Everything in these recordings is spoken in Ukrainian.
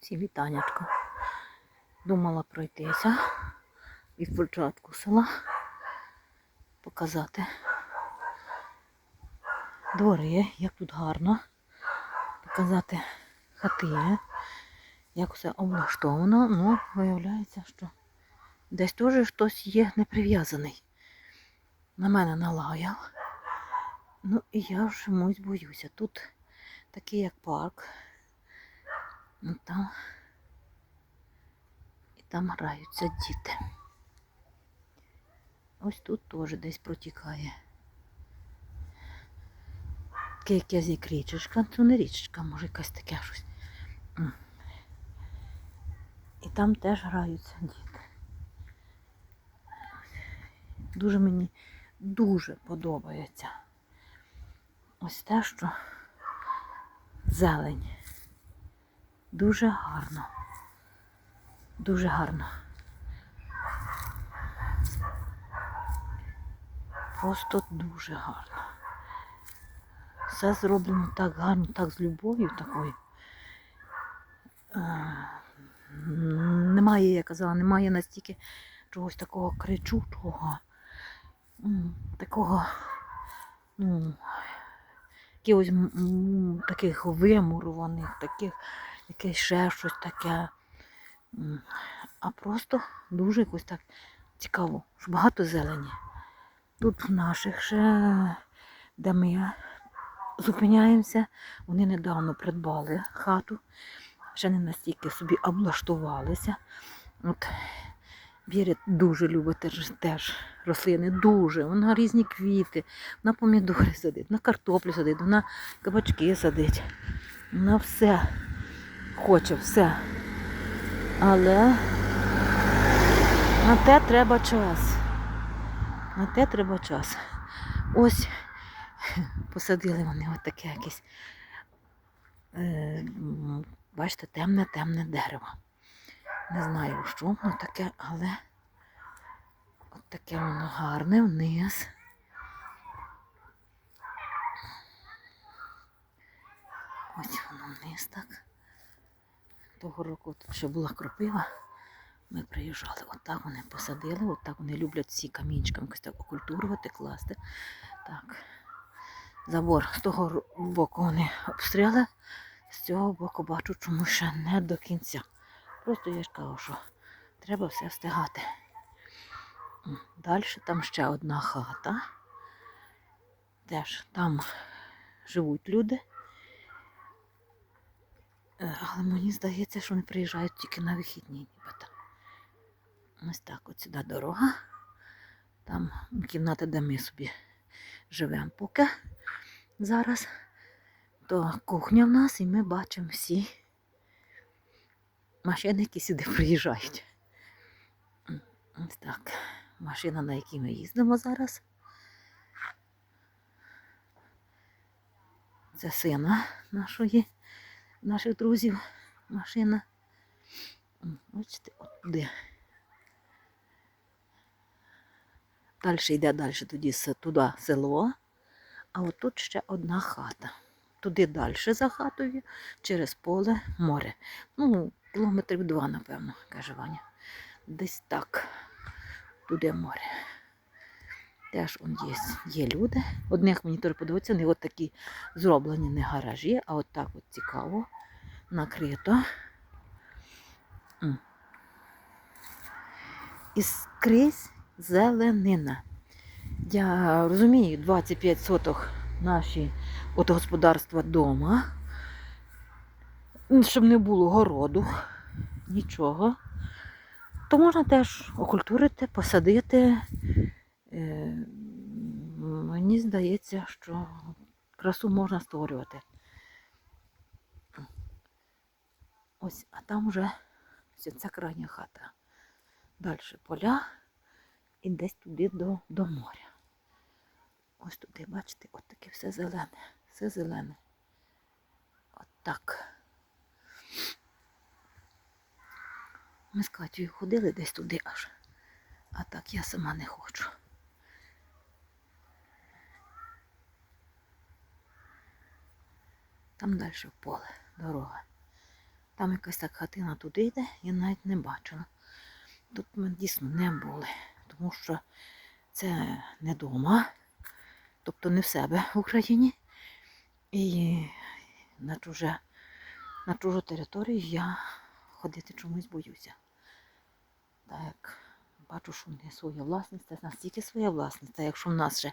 Всі вітаннячко. Думала пройтися від початку села, показати двори, як тут гарно, показати хати, як все облаштовано. Ну, виявляється, що десь теж хтось є не прив'язаний. На мене налаяв. Ну і я ж чомусь боюся. Тут такий як парк. Ну, там і там граються діти. Ось тут теж десь протікає. Якась як річечка, це не річечка, може якась таке щось. І там теж граються діти. Дуже мені дуже подобається ось те, що зелень. Дуже гарно. Дуже гарно. Просто дуже гарно. Все зроблено так гарно, так з любов'ю такою. Е, Немає, я казала, немає настільки чогось такого кричучого, такого, ну, якихось таких вимурованих, таких якесь ще щось таке. А просто дуже якось так цікаво, що багато зелені. Тут в наших ще, де ми зупиняємося, вони недавно придбали хату, ще не настільки собі облаштувалися. От Віря дуже любить теж, рослини, дуже. Вона різні квіти, вона помідори садить, на картоплю садить, вона кабачки садить. Вона все хоче, все. Але на те треба час. На те треба час. Ось посадили вони отаке якесь. Е, бачите, темне-темне дерево. Не знаю, що воно таке, але от таке воно гарне вниз. Ось воно вниз так. Того року тут ще була кропива. Ми приїжджали, отак вони посадили, отак вони люблять ці камінчиками якось так окультурувати, класти. Так. Забор з того боку вони обстріли, з цього боку бачу, чому ще не до кінця. Просто я ж кажу, що треба все встигати. Далі там ще одна хата. Теж там живуть люди. Е, Але мені здається, що вони приїжджають тільки на вихідні, нібито. Ось так, от сюди дорога. Там кімната, де ми собі живемо поки зараз. То кухня в нас, і ми бачимо всі машини, які сюди приїжджають. Ось так. Машина, на якій ми їздимо зараз. Це сина нашої, наших друзів машина. Бачите, от туди. Далі йде далі тоді туди село, а от тут ще одна хата. Туди далі за хатою, через поле море. Ну, кілометрів два, напевно, каже Ваня. Десь так. Туди море. Теж он є, є люди. Одних мені теж подобається, вони от такі зроблені не гаражі, а от так от цікаво, накрито. І скрізь зеленина. Я розумію, 25 соток наші от господарства вдома, щоб не було городу, нічого. То можна теж окультурити, посадити. Е, Мені здається, що красу можна створювати. Ось, а там вже ось ця крайня хата. Далі поля і десь туди до, до моря. Ось туди, бачите, от таке все зелене, все зелене. От так. Ми з Катєю ходили десь туди аж. А так я сама не хочу. Там далі в поле, дорога. Там якась так хатина туди йде, я навіть не бачила. Тут ми дійсно не були, тому що це не дома, тобто не в себе в Україні. І на, чуже, на чужу територію я ходити чомусь боюся. Так бачу, що в них своя власність, це настільки своя власність. Та якщо в нас ще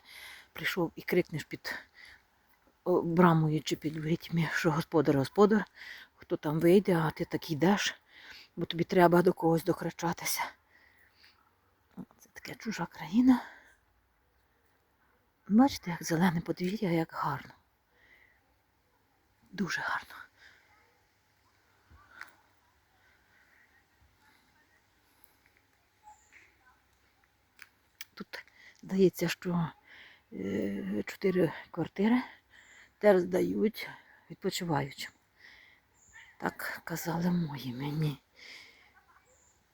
прийшов і крикнеш під брамою під ворітьми, що господар, господар, хто там вийде, а ти так йдеш, бо тобі треба до когось докричатися. Це таке чужа країна. Бачите, як зелене подвір'я, як гарно. Дуже гарно. Тут здається, що е, чотири квартири теж здають відпочиваючим. Так казали мої мені.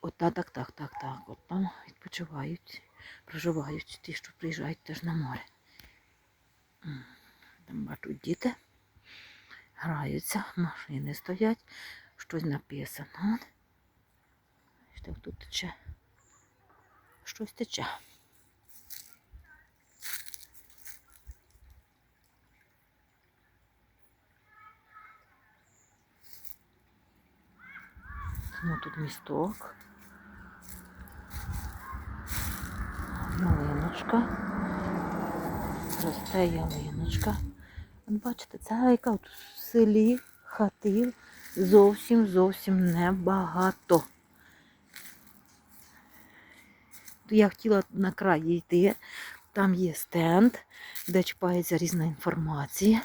От та- так, так, так, так. От там відпочивають, проживають ті, що приїжджають теж на море. Там бачу діти граються, машини стоять, щось написано. Тут тече. Щось тече. Тому тут місток. Ялиночка. Росте ялиночка. Бачите, це яка в селі хатів зовсім зовсім небагато. Я хотіла на край йти. Там є стенд, де чіпається різна інформація.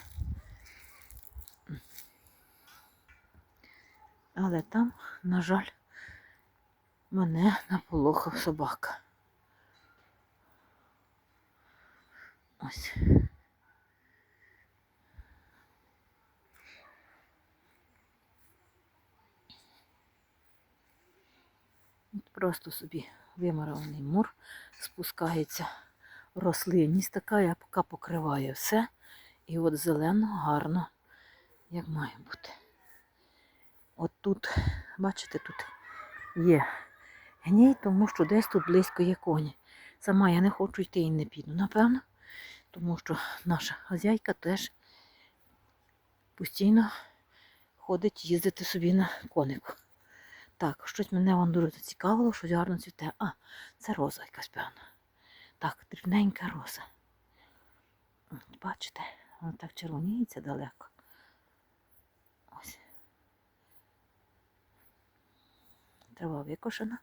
Але там, на жаль, мене наполохав собака. Ось. Просто собі вимарований мур спускається рослинність така, яка покриває все. І от зелено, гарно, як має бути. От тут, бачите, тут є гній, тому що десь тут близько є коні. Сама я не хочу йти і не піду, напевно, тому що наша хазяйка теж постійно ходить їздити собі на конику. Так, щось мене вам дуже зацікавило, щось гарно цвіте. А, це роза якась певна. Так, дрібненька роза. От, бачите, вона так червоніється далеко. Трава викошена.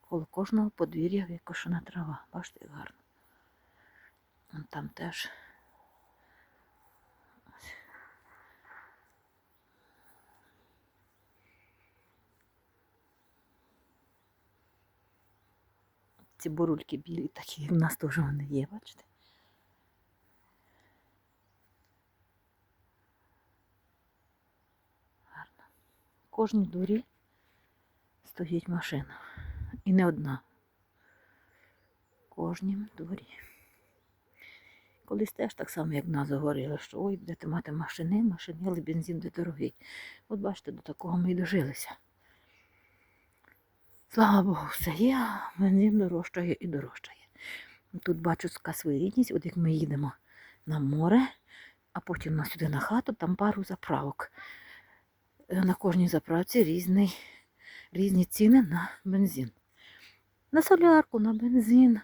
Коло кожного подвір'я викошена трава. Бачите, як гарно. Там теж. Ці бурульки білі такі, в нас теж вони є, бачите? Гарно. Кожній дворі стоїть машина. І не одна. В кожнім дворі. Колись теж так само, як нас говорили, що ой, будете мати машини, машини, але бензин де дорогий. От бачите, до такого ми й дожилися. Слава Богу, все є, бензин дорожчає і дорожчає. Тут бачу така своєрідність, от як ми їдемо на море, а потім на сюди на хату, там пару заправок. Е, На кожній заправці різний, різні ціни на бензин. На солярку, на бензин.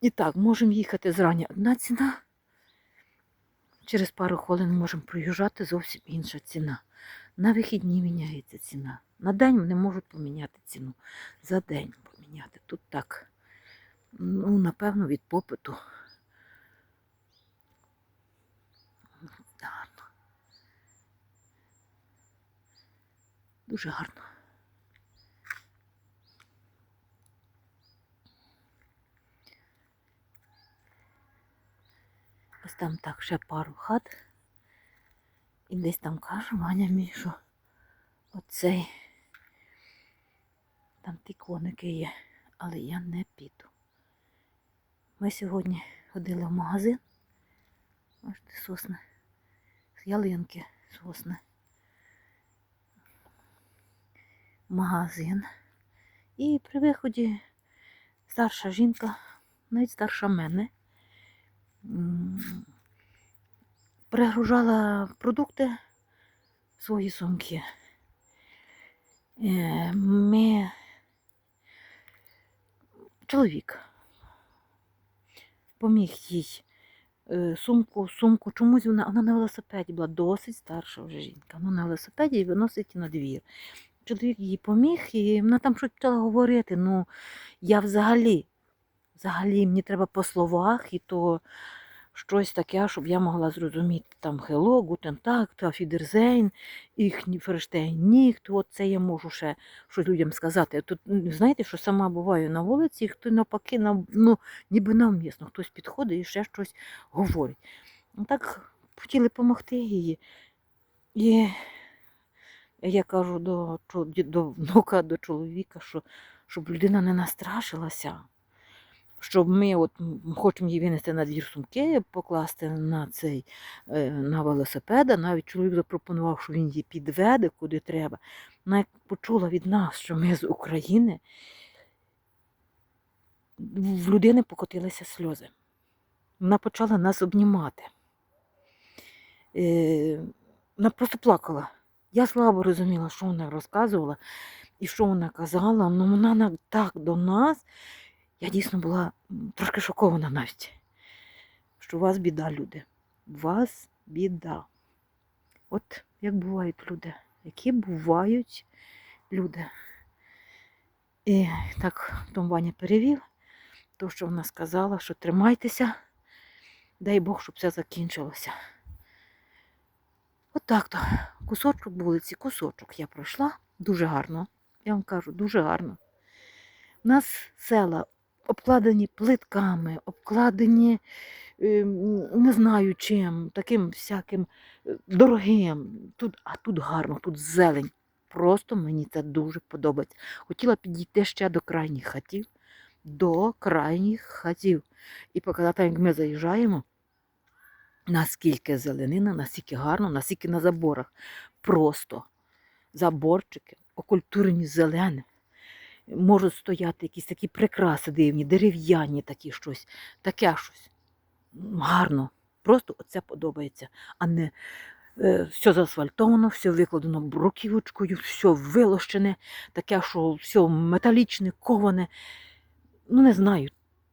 І так, можемо їхати зрання одна ціна. Через пару хвилин можемо проїжджати зовсім інша ціна. На вихідні міняється ціна. На день вони можуть поміняти ціну. За день поміняти. Тут так. Ну, напевно, від попиту. Дуже гарно. Ось там так ще пару хат. І десь там каже Ваня мій, що оцей там ті коники є, але я не піду. Ми сьогодні ходили в магазин. Бачите, сосни. З ялинки сосни. магазин. І при виході старша жінка, навіть старша мене, перегружала продукти в свої сумки. Е, Ми... Чоловік поміг їй е, сумку, сумку. Чомусь вона, вона на велосипеді була досить старша вже жінка. Вона на велосипеді і виносить на двір. Чоловік їй поміг, і вона там щось почала говорити. Ну, я взагалі, взагалі, мені треба по словах, і то щось таке, щоб я могла зрозуміти там Auf Wiedersehen, їх Ферштейн ніхт, от це я можу ще щось людям сказати. Тут, знаєте, що сама буваю на вулиці, і хто навпаки, нав- ну, ніби навмісно, хтось підходить і ще щось говорить. Ну, Так хотіли допомогти їй. І я кажу до, до внука, до чоловіка, що щоб людина не настрашилася, щоб ми от хочемо її винести на двір сумки, покласти на цей е, на велосипеда. Навіть чоловік запропонував, що він її підведе куди треба. Вона як почула від нас, що ми з України, в людини покотилися сльози. Вона почала нас обнімати. Е, Вона просто плакала. Я слабо розуміла, що вона розказувала і що вона казала, але вона так до нас. Я дійсно була трошки шокована навіть, що у вас біда, люди. У вас біда. От як бувають люди, які бувають люди. І так Том Ваня перевів, то, що вона сказала, що тримайтеся, дай Бог, щоб все закінчилося. От так то. Кусочок вулиці, кусочок я пройшла. Дуже гарно. Я вам кажу, дуже гарно. У нас села обкладені плитками, обкладені ем, не знаю чим, таким всяким е, дорогим. Тут, а тут гарно, тут зелень. Просто мені це дуже подобається. Хотіла підійти ще до крайніх хатів, до крайніх хатів. І показати, як ми заїжджаємо, наскільки зеленина, наскільки гарно, наскільки на заборах. Просто заборчики, окультурені зеленим. Можуть стояти якісь такі прикраси дивні, дерев'яні такі щось, таке щось. Гарно. Просто оце подобається. А не е, все заасфальтовано, все викладено бруківочкою, все вилощене, таке, що все металічне, коване. Ну, не знаю.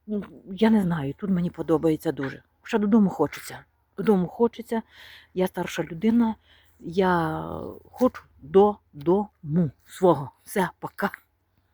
Ну, Я не знаю. Тут мені подобається дуже. Ще додому хочеться. Додому хочеться. Я старша людина. Я хочу додому свого. Все, пока.